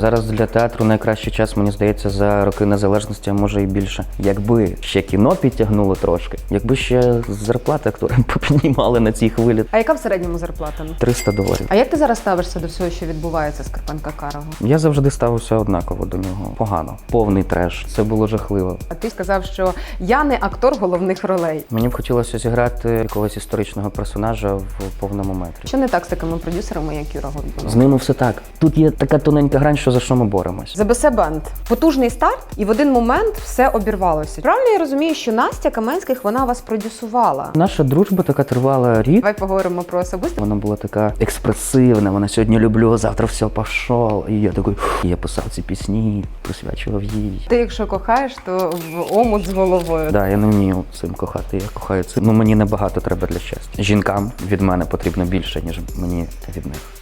Зараз для театру найкращий час, мені здається, за роки незалежності, а може і більше. Якби ще кіно підтягнуло трошки, якби ще зарплати акторам попіднімали на цій хвилі А яка в середньому зарплата? 300 доларів. А як ти зараз ставишся до всього, що відбувається з Карпенка Карого? Я завжди ставився однаково до нього. Погано, повний треш. Це було жахливо. А ти сказав, що я не актор головних ролей. Мені б хотілося зіграти якогось історичного персонажа в повному метрі. Що не так з такими продюсерами, як Юра З ними все так. Тут є така тоненька грань, що за що ми боремось. ЗБС Бенд. Потужний старт, і в один момент все обірвалося. Правильно я розумію, що Настя Каменських вона вас продюсувала. Наша дружба така тривала рік. Давай поговоримо про особисте. Вона була така експресивна. Вона сьогодні люблю, завтра все пішов. І я такий, я писав ці пісні, присвячував їй. Ти, якщо кохаєш, то в омут з головою. Да, я не вмію цим кохати. Я кохаю цим. Ну мені небагато треба для щастя. Жінкам від мене потрібно більше, ніж мені від них.